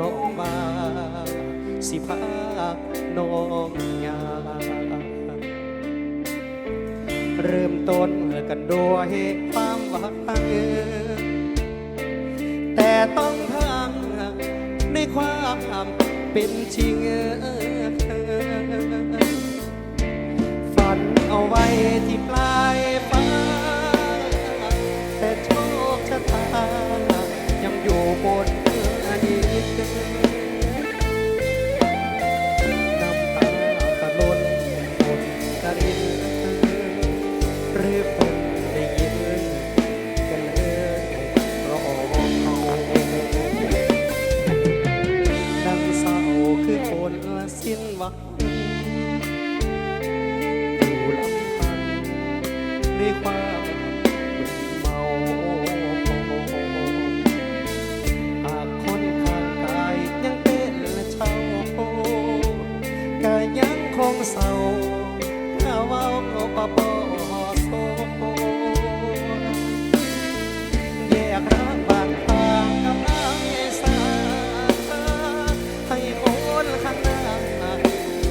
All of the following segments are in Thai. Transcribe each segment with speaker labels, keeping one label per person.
Speaker 1: นองมากสิพาน้องยาเริ่มต้นกันด้วยความหวังแต่ต้องพังในความเป็นจริงฝันเอาไว้ที่ปลายฟ้า แต่โชคชะตายังอยู่บน อ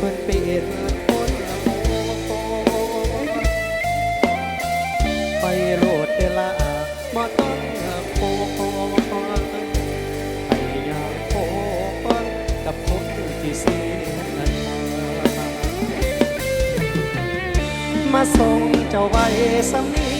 Speaker 1: พิ่นเป็นคนโมไปโหลดเดละบ่ต้องโคไปอยากโคกับคนที่เสียมาส่งเจ้าไว้สมีล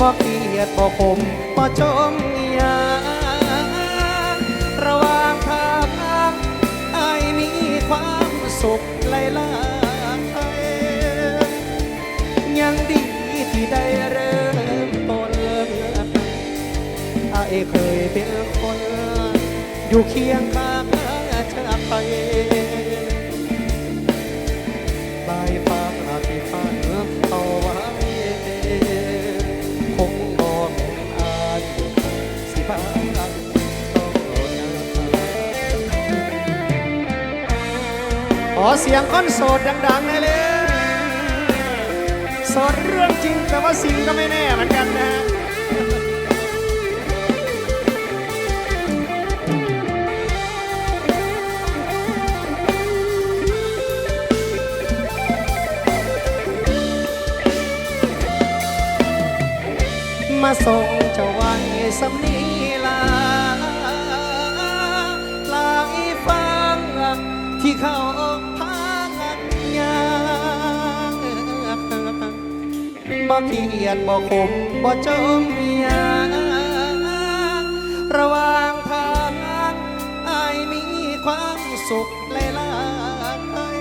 Speaker 1: บ่เกลียดบ่คมบ่จมยาระหว่างทางอายมีความสุขหลายลายยังดีที่ได้เริ่มต้นไอเคยเป็นคน อยู่เคียงข้างจากไป อเสียงคนโสดดังๆหน่อยเลยโสดเรื่องจริงแต่ว่าสิ่งก็ไม่แน่เหมือนกันนะฮะมาส่งเจ้าไว้สำนีลาลายฟังที่เขา บ่เกียดบ่คมบ่จมยางระหว่างทางอายมีความสุขหลาย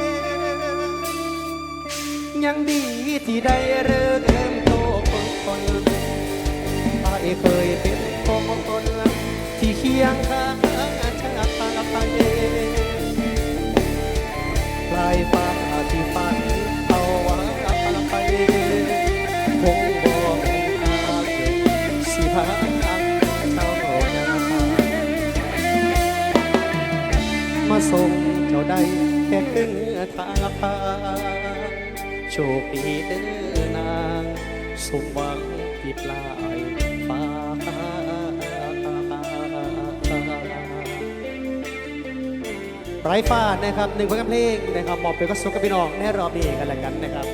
Speaker 1: ๆยังดีที่ได้เริ่มโต้นอายเคยเป็นคนที่เคียงข้าง ส่งเจ้าได้แค่ครึ่อทาพาโชคดีเด้อนางสมหวังที่ปลายฟ้าไร้ฟ้านะครับหนึ่งผลงเพลงนะครับมอบเป็นก็สุขกับพี่น้องแน่รอบนี้กันแล้วกันนะครับ